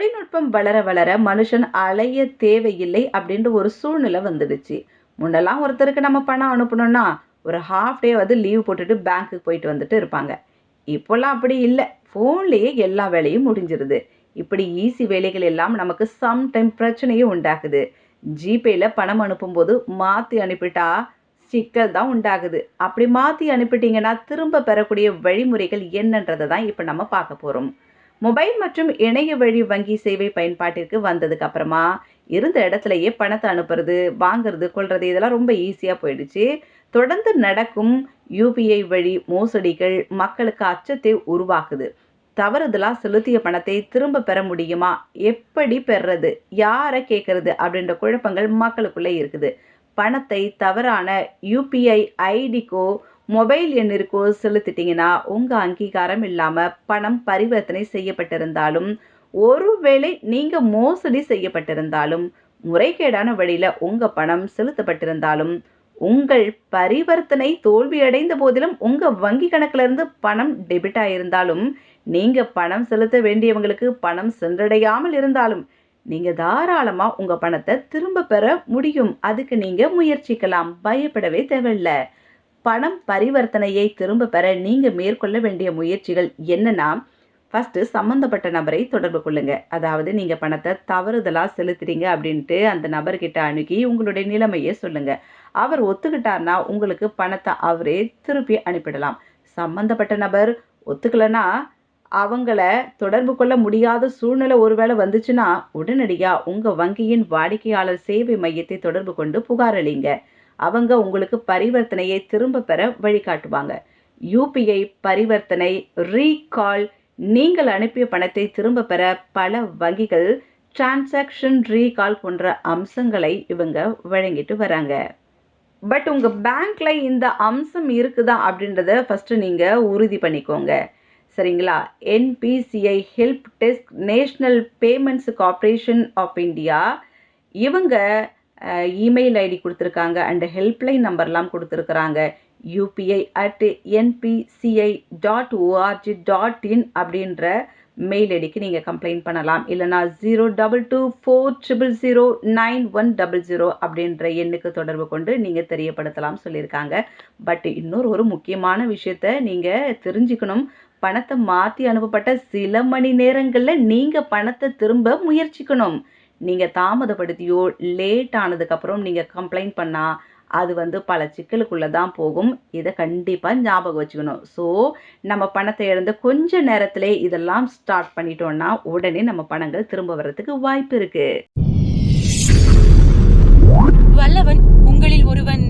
தொழில்நுட்பம் வளர வளர மனுஷன் அலைய தேவையில்லை அப்படின்ற ஒரு சூழ்நிலை வந்துடுச்சு. முன்னெல்லாம் ஒருத்தருக்கு நம்ம பணம் அனுப்பணும்னா ஒரு ஹாஃப் டே வந்து லீவ் போட்டுட்டு பேங்க்குக்கு போயிட்டு வந்துட்டு இருப்பாங்க. இப்போல்லாம் அப்படி இல்லை. ஃபோன்லேயே எல்லா வேலையும் முடிஞ்சிருது. இப்படி ஈஸி வேலைகள் எல்லாம் நமக்கு சம்டைம் பிரச்சனையும் உண்டாகுது. ஜிபேயில் பணம் அனுப்பும்போது மாற்றி அனுப்பிட்டா சிக்கல் தான் உண்டாகுது. அப்படி மாற்றி அனுப்பிட்டீங்கன்னா திரும்ப பெறக்கூடிய வழிமுறைகள் என்னன்றதை தான் இப்போ நம்ம பார்க்க போகிறோம் மொபைல் மற்றும் இணைய வழி வங்கி சேவை பயன்பாட்டிற்கு வந்ததுக்கு அப்புறமா இருந்த இடத்துலையே பணத்தை அனுப்புறது வாங்குறது கொள்றது இதெல்லாம் ரொம்ப ஈஸியாக போயிடுச்சு. தொடர்ந்து நடக்கும் யூபிஐ வழி மோசடிகள் மக்களுக்கு அச்சத்தை உருவாக்குது. தவறுதலாக செலுத்திய பணத்தை திரும்ப பெற முடியுமா? எப்படி பெறுறது? யாரை கேட்கறது? அப்படின்ற குழப்பங்கள் மக்களுக்குள்ளே இருக்குது. பணத்தை தவறான யூபிஐ ஐடிக்கோ மொபைல் எண்ணிற்கோ செலுத்திட்டீங்கன்னா உங்கள் அங்கீகாரம் இல்லாமல் பணம் பரிவர்த்தனை செய்யப்பட்டிருந்தாலும் ஒருவேளை நீங்கள் மோசடி செய்யப்பட்டிருந்தாலும் முறைகேடான வழியில் உங்கள் பணம் செலுத்தப்பட்டிருந்தாலும் உங்கள் பரிவர்த்தனை தோல்வியடைந்த போதிலும் உங்கள் வங்கி கணக்கிலிருந்து பணம் டெபிட் ஆகியிருந்தாலும் நீங்கள் பணம் செலுத்த வேண்டியவங்களுக்கு பணம் சென்றடையாமல் இருந்தாலும் நீங்கள் தாராளமாக உங்கள் பணத்தை திரும்ப பெற முடியும். அதுக்கு நீங்கள் முயற்சிக்கலாம். பயப்படவே தேவையில்லை. பணம் பரிவர்த்தனையை திரும்ப பெற நீங்கள் மேற்கொள்ள வேண்டிய முயற்சிகள் என்னன்னா ஃபஸ்ட்டு சம்மந்தப்பட்ட நபரை தொடர்பு கொள்ளுங்க. அதாவது நீங்கள் பணத்தை தவறுதலாக செலுத்துறீங்க அப்படின்ட்டு அந்த நபர்கிட்ட அணுகி உங்களுடைய நிலைமையை சொல்லுங்கள் அவர் ஒத்துக்கிட்டார்னா உங்களுக்கு பணத்தை அவரே திருப்பி அனுப்பிடலாம். சம்மந்தப்பட்ட நபர் ஒத்துக்கலைன்னா அவங்கள தொடர்பு கொள்ள முடியாத சூழ்நிலை ஒருவேளை வந்துச்சுன்னா உடனடியாக உங்கள் வங்கியின் வாடிக்கையாளர் சேவை மையத்தை தொடர்பு கொண்டு புகார் அளிங்க. அவங்க உங்களுக்கு பரிவர்த்தனையை திரும்ப பெற வழிகாட்டுவாங்க. யூபிஐ பரிவர்த்தனை ரீகால் நீங்கள் அனுப்பிய பணத்தை திரும்ப பெற பல வங்கிகள் டிரான்சாக்ஷன் ரீகால் போன்ற அம்சங்களை இவங்க வழங்கிட்டு வராங்க. பட் உங்கள் பேங்க்கில் இந்த அம்சம் இருக்குதா அப்படின்றத ஃபஸ்ட்டு நீங்கள் உறுதி பண்ணிக்கோங்க. சரிங்களா? NPCI help desk national payments corporation of India இவங்க இமெயில் ஐடி கொடுத்துருக்காங்க. அண்ட் ஹெல்ப்லைன் நம்பர்லாம் கொடுத்துருக்குறாங்க. UPI at NPCI dot org dot in அப்படின்ற மெயில் ஐடிக்கு நீங்கள் கம்ப்ளைண்ட் பண்ணலாம். இல்லைனா zero double two four triple zero nine one double zero அப்படின்ற எண்ணுக்கு தொடர்பு கொண்டு நீங்கள் தெரியப்படுத்தலாம் சொல்லியிருக்காங்க. பட் இன்னொரு ஒரு முக்கியமான விஷயத்த நீங்கள் தெரிஞ்சுக்கணும். பணத்தை மாற்றி அனுப்பப்பட்ட சில மணி நேரங்களில் நீங்கள் பணத்தை திரும்ப முயற்சிக்கணும். நீங்கள் தாமதப்படுத்தியோ லேட் ஆனதுக்கப்புறம் நீங்கள் கம்ப்ளைண்ட் பண்ணால் அது வந்து பல சிக்கலுக்குள்ளே தான் போகும். இதை கண்டிப்பாக ஞாபகம் வச்சுக்கணும். ஸோ நம்ம பணத்தை இழந்து கொஞ்ச நேரத்திலே இதெல்லாம் ஸ்டார்ட் பண்ணிட்டோன்னா உடனே நம்ம பணங்கள் திரும்ப வர்றதுக்கு வாய்ப்பு இருக்குது வல்லவன் உங்களில் ஒருவன்